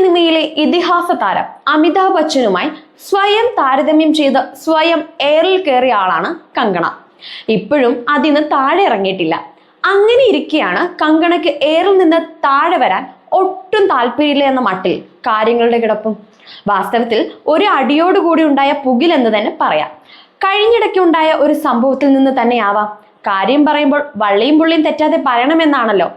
സിനിമയിലെ ഇതിഹാസ താരം അമിതാഭ് ബച്ചനുമായി സ്വയം താരതമ്യം ചെയ്ത് സ്വയം എയറിൽ കയറിയ ആളാണ് കങ്കണ. ഇപ്പോഴും അതിന് താഴെ ഇറങ്ങിയിട്ടില്ല. അങ്ങനെ ഇരിക്കെയാണ് കങ്കണയ്ക്ക് എയറിൽ നിന്ന് താഴെ വരാൻ ഒട്ടും താല്പര്യമില്ല എന്ന മട്ടിൽ കാര്യങ്ങളുടെ കിടപ്പും. വാസ്തവത്തിൽ ഒരു അടിയോടുകൂടി ഉണ്ടായ പുകിൽ എന്ന് തന്നെ പറയാം. കഴിഞ്ഞിടയ്ക്ക് ഉണ്ടായ ഒരു സംഭവത്തിൽ നിന്ന് തന്നെയാവാം. കാര്യം പറയുമ്പോൾ വള്ളിയും പുള്ളിയും തെറ്റാതെ പറയണമെന്നാണല്ലോ.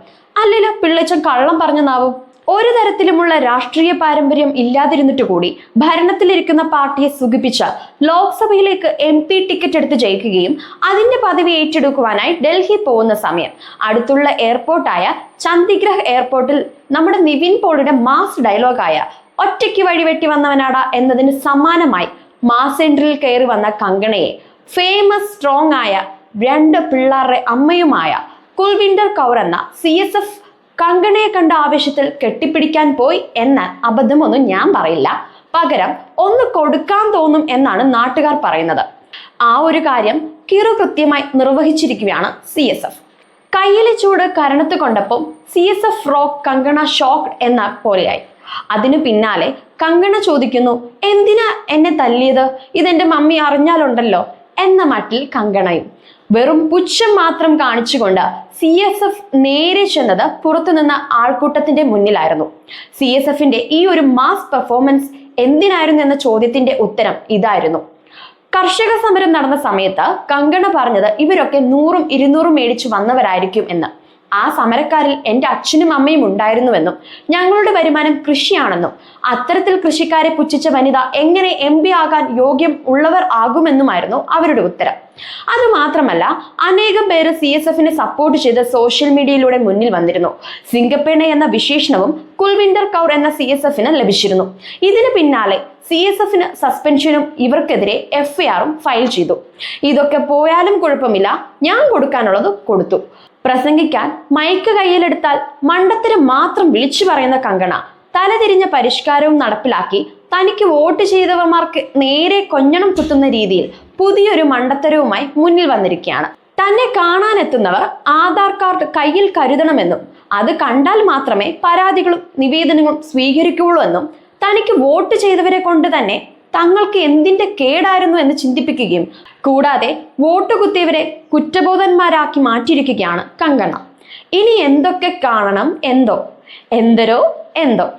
അല്ലല്ലോ പിള്ളച്ചൻ കള്ളം പറഞ്ഞെന്നാവും ഒരു തരത്തിലുമുള്ള രാഷ്ട്രീയ പാരമ്പര്യം ഇല്ലാതിരുന്നിട്ട് കൂടി ഭരണത്തിലിരിക്കുന്ന പാർട്ടിയെ സുഖിപ്പിച്ച് ലോക്സഭയിലേക്ക് എം പി ടിക്കറ്റ് എടുത്ത് ജയിക്കുകയും അതിന്റെ പദവി ഏറ്റെടുക്കുവാനായി ഡൽഹി പോകുന്ന സമയം. അടുത്തുള്ള എയർപോർട്ടായ ചന്ദിഗ്രഹ് എയർപോർട്ടിൽ നമ്മുടെ നിവിൻ പോളിയുടെ മാസ് ഡയലോഗായ ഒറ്റയ്ക്ക് വഴിവെട്ടി വന്നവനാടാ എന്നതിന് സമാനമായി മാസ് എൻട്രിൽ കയറി വന്ന കങ്കണയെ ഫേമസ് സ്ട്രോങ് ആയ രണ്ട് പിള്ളേരുടെ അമ്മയുമായ കുൽവിന്ദർ കൗർ എന്ന സി എസ് എഫ് കങ്കണയെ കണ്ട ആവേശത്തിൽ കെട്ടിപ്പിടിക്കാൻ പോയി എന്ന അബദ്ധമൊന്നും ഞാൻ പറയില്ല. പകരം ഒന്ന് കൊടുക്കാൻ തോന്നും എന്നാണ് നാട്ടുകാർ പറയുന്നത്. ആ ഒരു കാര്യം കിറു കൃത്യമായി നിർവഹിച്ചിരിക്കുകയാണ് സി എസ് എഫ്. കയ്യിലെ ചൂട് കരണത്ത് കൊണ്ടപ്പോൾ C S F rock Kangana shock എന്ന പോലെയായി. അതിനു പിന്നാലെ കങ്കണ ചോദിക്കുന്നു എന്തിനാ എന്നെ തല്ലിയത്? ഇതെന്റെ മമ്മി അറിഞ്ഞാലുണ്ടല്ലോ. എന്ന മട്ടിൽ കങ്കണയും. വെറും പുച്ഛം മാത്രം കാണിച്ചുകൊണ്ട് സി എസ് എഫ് നേരെ ചെന്നത് പുറത്തുനിന്ന ആൾക്കൂട്ടത്തിന്റെ മുന്നിലായിരുന്നു. സി എസ് എഫിന്റെ ഈ ഒരു മാസ് പെർഫോമൻസ് എന്തിനായിരുന്നു എന്ന ചോദ്യത്തിന്റെ ഉത്തരം ഇതായിരുന്നു. കർഷക സമരം നടന്ന സമയത്ത് കങ്കണ പറഞ്ഞത് ഇവരൊക്കെ നൂറും ഇരുന്നൂറും മേടിച്ചു വന്നവരായിരിക്കും എന്ന്. ആ സമരക്കാരിൽ എന്റെ അച്ഛനും അമ്മയും ഉണ്ടായിരുന്നുവെന്നും ഞങ്ങളുടെ വരുമാനം കൃഷിയാണെന്നും അത്തരത്തിൽ കൃഷിക്കാരെ പുച്ഛിച്ച വനിത എങ്ങനെ എം പി ആകാൻ യോഗ്യം ഉള്ളവർ ആകുമെന്നുമായിരുന്നു അവരുടെ ഉത്തരം. അതുമാത്രമല്ല അനേകം പേര് സി എസ് എഫിനെ സപ്പോർട്ട് ചെയ്ത് സോഷ്യൽ മീഡിയയിലൂടെ മുന്നിൽ വന്നിരുന്നു. സിംഗപ്പേണ എന്ന വിശേഷണവും കുൽവിന്ദർ കൗർ എന്ന സി എസ് എഫിന് ലഭിച്ചിരുന്നു. ഇതിന് പിന്നാലെ സി എസ് എഫിന് സസ്പെൻഷനും ഇവർക്കെതിരെ എഫ്ഐആറും ഫയൽ ചെയ്തു. ഇതൊക്കെ പോയാലും കുഴപ്പമില്ല ഞാൻ കൊടുക്കാനുള്ളത് കൊടുത്തു. പ്രസംഗിക്കാൻ മൈക്ക് കയ്യിലെടുത്താൽ മണ്ടത്തിന് മാത്രം വിളിച്ചു പറയുന്ന കങ്കണ. തലതിരിഞ്ഞ പരിഷ്കാരവും നടപ്പിലാക്കി തനിക്ക് വോട്ട് ചെയ്തവന്മാർക്ക് നേരെ കൊഞ്ഞണം കുത്തുന്ന രീതിയിൽ പുതിയൊരു മണ്ടത്തരവുമായി മുന്നിൽ വന്നിരിക്കുകയാണ്. തന്നെ കാണാനെത്തുന്നവർ ആധാർ കാർഡ് കയ്യിൽ കരുതണമെന്നും അത് കണ്ടാൽ മാത്രമേ പരാതികളും നിവേദനങ്ങളും സ്വീകരിക്കുകയുള്ളൂ എന്നും തനിക്ക് വോട്ട് ചെയ്തവരെ കൊണ്ട് തന്നെ തങ്ങൾക്ക് എന്തിന്റെ കേടായിരുന്നു എന്ന് ചിന്തിപ്പിക്കുകയും കൂടാതെ വോട്ട് കുത്തിയവരെ കുറ്റബോധന്മാരാക്കി മാറ്റിയിരിക്കുകയാണ് കങ്കണ. ഇനി എന്തൊക്കെ കാണണം എന്തോ? എന്തരോ എന്തോ?